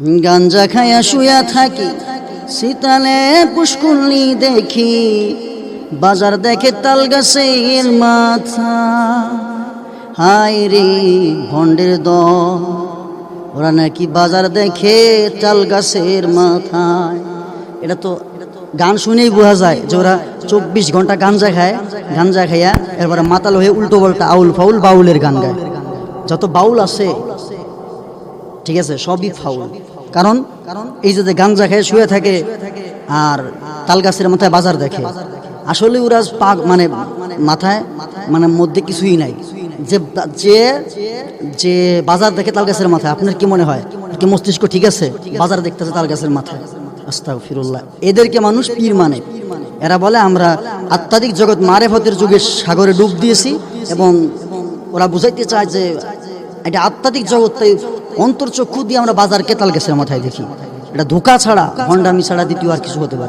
গাঞ্জা খায়া শুয়া থাকি, শীতালে পুষ্কুল্লি দেখি, বাজার দেখে তাল গাছের মাথা। হাই রে ভণ্ডের দ ওরা নাকি বাজার দেখে তাল গাছের মাথায়। এটা তো গান শুনেই বোঝা যায় যে ওরা চব্বিশ ঘণ্টা গাঞ্জা খায়, গাঞ্জা খাইয়া এরপরে মাতাল হয়ে উল্টো পাল্টা আউল ফাউল বাউলের গান গায়। যত বাউল আছে, ঠিক আছে, সবই ফাউল। কারণ কারণ এই যে গাঞ্জা খেয়ে শুয়ে থাকে আর তাল গাছের মাথায় বাজার দেখে। আসলে ওরা পাক মানে মাথায় মানে মধ্যে কিছুই নাই। যে যে যে বাজার দেখে তাল গাছের মাথায়, আপনার কি মনে হয়? কি মস্তিষ্ক ঠিক আছে? বাজার দেখতেছে তাল গাছের মাথায়। আস্তাগ ফিরুল্লাহ এদেরকে মানুষ পীর মানে। এরা বলে, আমরা আত্মাধিক জগৎ মারেফতের যুগে সাগরে ডুব দিয়েছি এবং ওরা বুঝাইতে চায় যে এটা আত্মাধিক জগৎ, তাই অন্তর্চক্ষু দিয়ে আমরা বাজার কেতাল গেছে মাথায় দেখি এটা ধোকা ছাড়া, ভণ্ডামি ছাড়া দ্বিতীয় আর কিছু হতে পারে।